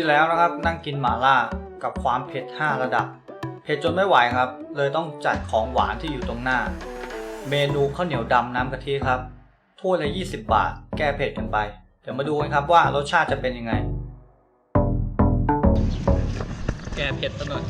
ที่แล้วนะครับ นั่งกินหมาล่ากับความเผ็ด 5 ระดับ เผ็ดจนไม่ไหวครับ เลยต้องจัดของหวานที่อยู่ตรงหน้า เมนูข้าวเหนียวดำน้ำกะทิครับถ้วยละ 20 บาท แก้เผ็ดกันไป เดี๋ยวมาดูกันครับว่ารสชาติจะเป็นยังไง แก้เผ็ดซะหน่อย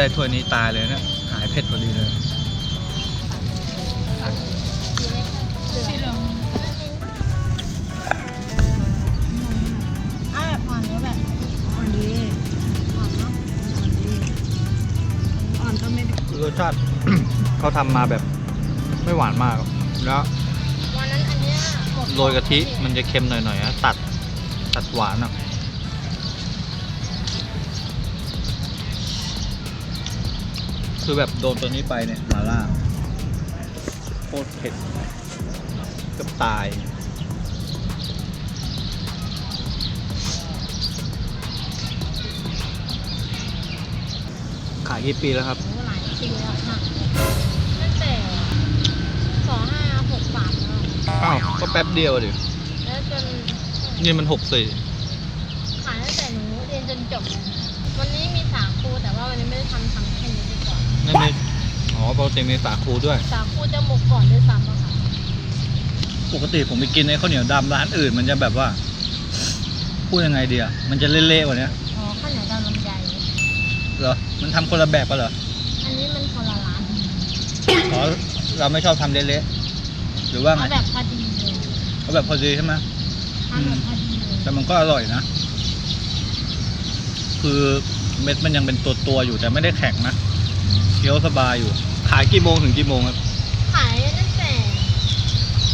ไปได้ถ้วยนี้ตายเลยเนะหายเผ็ดพอดีเลยอะแบบอ่อนก็แบบอ่อนดีอ่อนเนาะอ่อนดีอ่อนก็ไม่ได้รสชาติ เขาทำมาแบบไม่หวานมาก แล้ววันนั้นอันเนี้ยกดโรยกะทิมันจะเค็มหน่อยๆนะตัดตัดหวานอะ คือแบบโดนตัวนี้ไปเนี่ยมาล่าโคตรเผ็ดเกับตาย ขายกี่ปีแล้วครับโอ้หลายปีแล้วค่ะตั้งแต่สองห้าหกสามแล้วอ้าว ก็แป๊บเดียวดิแล้วจนนี่มันหกสี่ขายตั้งแต่หนูเรียนจนจบ ปกติมีสาคูด้วย สาคูจะหมกก่อนด้วยซ้ำอะค่ะปกติผมไปกินในข้าวเหนียวดำร้านอื่น มันจะแบบว่า พูดยังไงดีอะมันจะเละๆกว่านี้อ๋อข้าวเหนียวดำลำไยเหรอ มันทำคนละแบบปะเหรออันนี้มันคนละร้านอ๋อเราไม่ชอบทำเละๆหรือว่าไงเอาแบบพอดีเลยเขาแบบพอดีใช่ไหมทำแบบพอดีเลยแต่มันก็อร่อยนะ คือเม็ดมันยังเป็นตัวตัวๆอยู่แต่ไม่ได้แข็งนะเคี้ยวสบายอยู่ ขายกี่โมงถึงกี่โมงครับ ขายตั้งแต่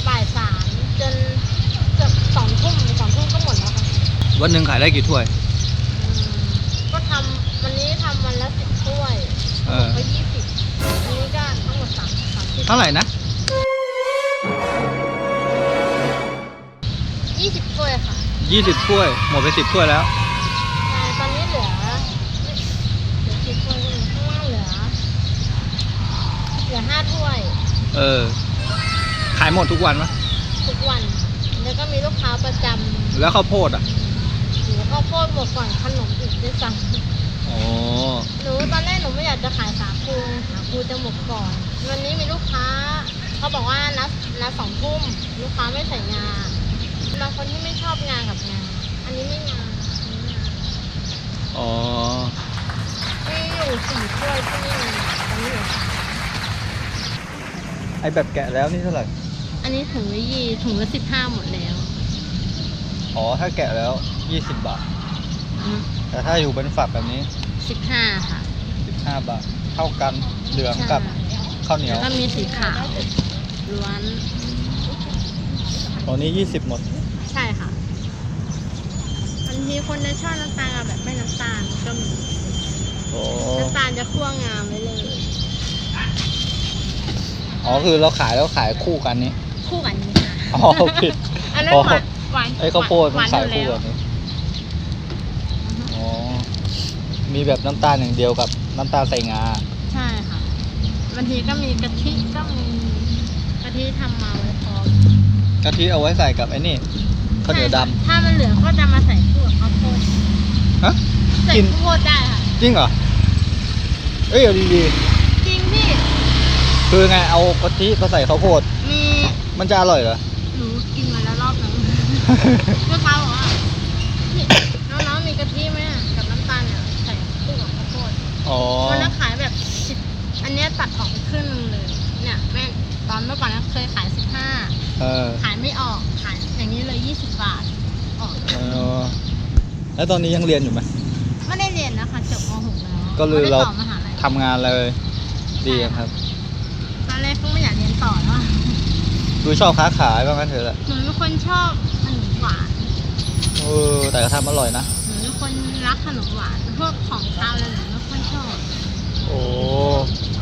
บ่ายสามจนเกือบสองทุ่มสองทุ่มก็หมดแล้วค่ะวันหนึ่งขายได้กี่ถ้วย อืมก็ทำวันนี้ทำวันละสิบถ้วยเออ ก็ยี่สิบอันนี้ก็ทั้งหมดสามสามสิบเท่าไหร่นะยี่สิบถ้วยค่ะ ยี่สิบถ้วย หมดไปสิบถ้วยแล้ว ใช่ตอนนี้เหลือเหลือกี่ถ้วยเนี่ยข้างล่างเหลือ เห ลือห้าถ้วย เออ ขายหมดทุกวันปะทุกวัน แล้วก็มีลูกค้าประจำแล้วข้าวโพดอะหนูข้าวโพดหมดก่อนขนมอีกด้วยซ้ำ อ๋อหนูตอนแรกหนูไม่อยากจะขายสาคูสาคูจะหมดก่อน วันนี้มีลูกค้า เขาบอกว่านัดนัดสองทุ่มลูกค้าไม่ใส่งาบางคนที่ไม่ชอบงากับงาอันนี้ไม่งาอันนี้งาอ๋อ มีอยู่สี่ถ้วยที่นี่ตอนนี้เหลือสามไอแบบแกะแล้วนี่เท่าไหร่ อันนี้ถุงละยี่ถุงละสิบห้าหมดแล้ว อ๋อ ถ้าแกะแล้วยี่สิบบาท แต่ถ้าอยู่เป็นฝักแบบนี้สิบห้าค่ะสิบห้าบาท เท่ากันเหลืองกับข้าวเหนียแล้ววก็มีสีขาวล้วน ตอนนี้ยี่สิบหมด ใช่ค่ะบางทีคนจะชอบน้ำตาลกับแบบไม่น้ำตาลก็มีโอ้น้ำตาลจะคั่วงามไว้เลย อ๋อคือเราขายแล้วขายคู่กันนี้ คู่กันนี้ค่ะอ๋อผิดอันนั้นอ๋อหวานหวานไอ้ข้าวโพดหมันวานขายอยู่คู่แล้วกันนี้อ๋อมีแบบน้ำตาลอย่างเดียวกับน้ำตาลใส่งา ใช่ค่ะบางทีก็มีกะทิก็มีกะทิทำมาไว้พร้อมกะทิเอาไว้ใส่กับไอ้นี่ข้าวเหนียวดใช่ค่ะถ้ามันเหลือก็จะมาใส่คู่กับข้าวโพดำฮะใส่กินข้าวโพดได้ค่ะจริงเหรอ เอ้ยเอาดีจริงพี่ๆ คือไงเอากะทิมาใส่ข้าวโพด มีมันจะอร่อยเหรอ หนูกินมาแล้วรอบนึงลูกค้าบอกว่าพี่น้องๆมีกะทิไหมอะกับน้ำตาลเนี่ยใส่คู่กับข้าวโพดอ๋อ มันจะขายแบบสิบอันเนี้ยตัดออกไปครึ่งนึงเลยเนี่ยแม่ตอนเมื่อก่อนนะเคยขายสิบห้าเออขายไม่ออกขายอย่างนี้เลยยี่สิบบาทออกเออแล้วตอนนี้ยังเรียนอยู่ไหม ไม่ได้เรียนนะคะจบม .6 แล้วก็เลยไม่ได้เราต่อมหาลัย ทำงานเลย ดีครับ ต่อแล้วอะคือชอบค้าขายบ้างกันเถอะแหละหนูเป็นคนชอบขนมหวานเออแต่ก็ทำอร่อยนะ หนูเป็นคนรักขนมหวานพวกของคาวอะไรหนูไม่ค่อยชอบอ้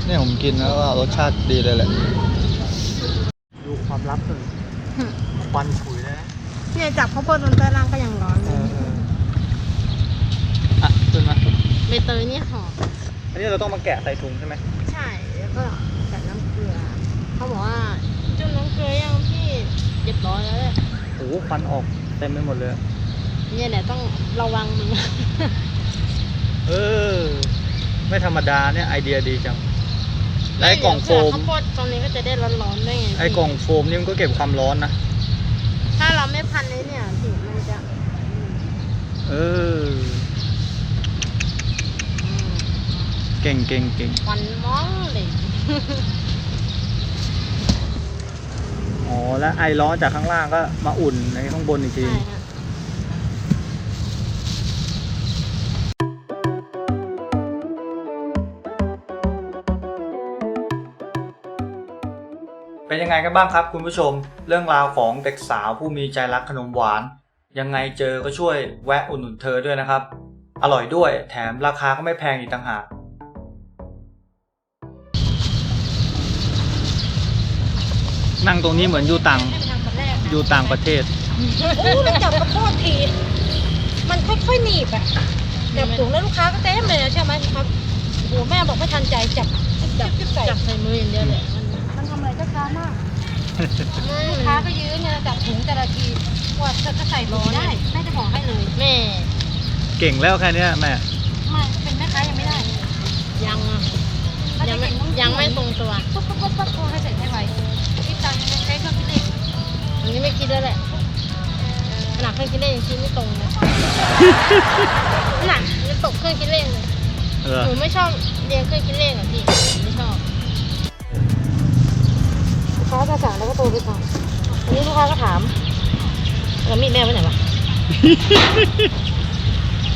เนี่ยผมกินแล้วก็รสชาติดีเลยแหละ ดูความลับเลยควันฉุยเลยนะเนี่ยจับข้าวโพดบนใต้ล่างก็ยังร้อนเลเอยอเอออะขึ้นมาใบเตยนี่หอมอันนี้เราต้องมาแกะใส่ถุงใช่ไหมใช่แล้วก็ใส่น้ำเกลือ เขาบอกว่าจุ่มน้ำเกลือยังพี่เรียบร้อยแล้วเลยโอ้โหควันออกเต็มไปหมดเลย เนี่ยแหละต้องระวังมือเออ ไม่ธรรมดาเนี่ยไอเดียดีจังและไอ้กล่องโฟมข้าวโพดตรงนี้ก็จะได้ร้อนๆด้วยไงพี่ไอ้กล่องโฟมนี่มันก็เก็บความร้อนนะ ถ้าเราไม่พันเลยเนี่ยพี่มันจะอืมเออเก่งเก่งเก่งควันมองเลย อ๋อแล้วไอร้อนจากข้างล่างก็มาอุ่นในข้างบนอีกทีใช่ฮะเป็นยังไงกันบ้างครับคุณผู้ชม เรื่องราวของเด็กสาวผู้มีใจรักขนมหวาน ยังไงเจอก็ช่วยแวะอุดหนุนเธอด้วยนะครับ อร่อยด้วยแถมราคาก็ไม่แพงอีกต่างหาก นั่งตรงนี้เหมือนอยู่ต่างให้ไปทำคนแรกนะอยู่ต่างประเทศโอ้มันจับกระโพดที มันค่อยๆหนีบอะจับถุงแล้วลูกค้าก็เต็มเลยนะใช่ไหมครับโอ้โหแม่บอกไม่ทันใจจับจับจับใส่จับใส่มืออย่างเดียวเลยมันมันทำอะไรก็ช้ามากไม่ลูกค้าก็ยื้อเนี่ยจับถุงแต่ละทีกว่าจะจะใส่ถุงได้แม่จะบอกให้เลยแม่ เก่งแล้วแค่เนี้ยแม่ไม่เป็นแม่ค้ายังไม่ได้ ยังอะถ้ายังจะไม่เก่งต้องยังไม่ตรงตัวปุ๊บปุ๊บปุ๊บปุ๊บโทรให้เสร็จ คิดแล้วแหละขนาดเครื่องคิดเลขยังคิดไม่ตรงเลยหนักจะตกเครื่องคิดเลขเลยเออหนูไม่ชอบเรียนเครื่องคิดเลขอะพี่หนูไม่ชอบลูกค้าจะสั่งแล้วก็โทรไปสั่งอันนี้ลูกค้าก็ถามแล้วมีดแม่ไว้ไหนวะ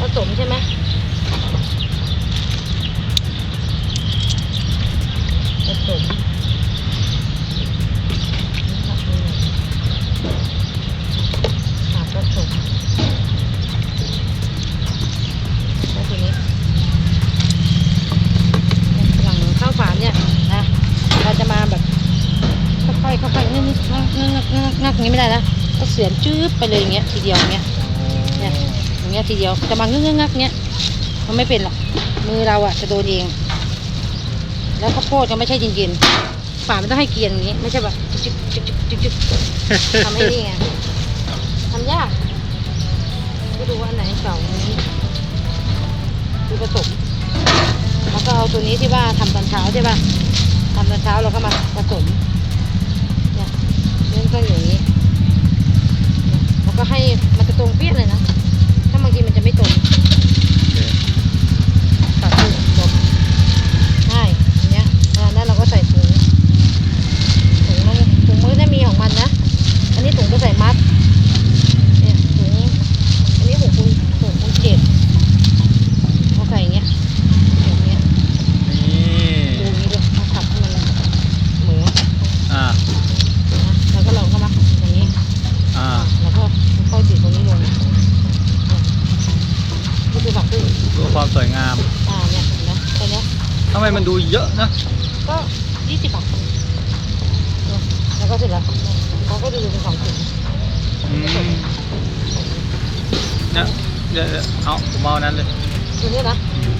ผสมใช่ไหมผสม ค่ะผสมแล้วทีนี้หลังข้าวฝานเนี่ยนะเราจะมาแบบค่อยๆค่อยๆงักงักงักงักงักอย่างนี้ไม่ได้นะก็เสียมจื๊บไปเลยอย่างเงี้ยทีเดียวอย่างเงี้ยเนี่ยอย่างเงี้ยทีเดียวจะมาเงักงักงักเงี้ยมันไม่เป็นหรอกมือเราอะจะโดนเอง แล้วข้าวโพดก็ไม่ใช่เย็นๆฝามันต้องให้เกียนอย่างงี้ ไม่ใช่แบบจุ๊บจุ๊บจุ๊บจุ๊บจุ๊บทำให้นี่ไง ยากก็ดูว่าอันไหนเก่าอันนี้ดูผสมแล้วก็เอาตัวนี้ที่ว่าทำตอนเช้าใช่ป่ะทำตอนเช้าเราก็มาผสมเนี่ยเริ่มต้นอย่างนี้แล้วก็ให้มันจะตรงเปี้ยเลยนะ ถ้าบางทีมันจะไม่ตรงตัดถุงจบใช่อย่างเงี้ยอ่าแล้วเราก็ใส่ถุงถุงมันถุงมือได้มีของมันนะ อันนี้ถุงก็ใส่มัด เนี่ยถุง อันนี้ถุงคุณถุงคุณเจ็ดเราใส่อย่างเงี้ยอย่างเงี้ย นี่ ดูอย่างนี้ด้วยเราขับให้มันเหมือน อ่า นะแล้วก็เราก็มาอย่างนี้ อ่า แล้วก็ค่อยๆติดตรงนี้ลงเนี่ยนี่คือผักบุ้ง ดูความสวยงาม อ่าเนี่ยเห็นไหมแค่เนี้ย ทำไมมันดูเยอะนะ ก็ยี่สิบบาทเนี่ยแล้วก็เสร็จแล้วเขาก็จะดูเป็นสองถุงอืมเนี่ยเดี๋ยวเดี๋ยวเอาผมเอาอันนั้นเลย ตัวนี้นะอืม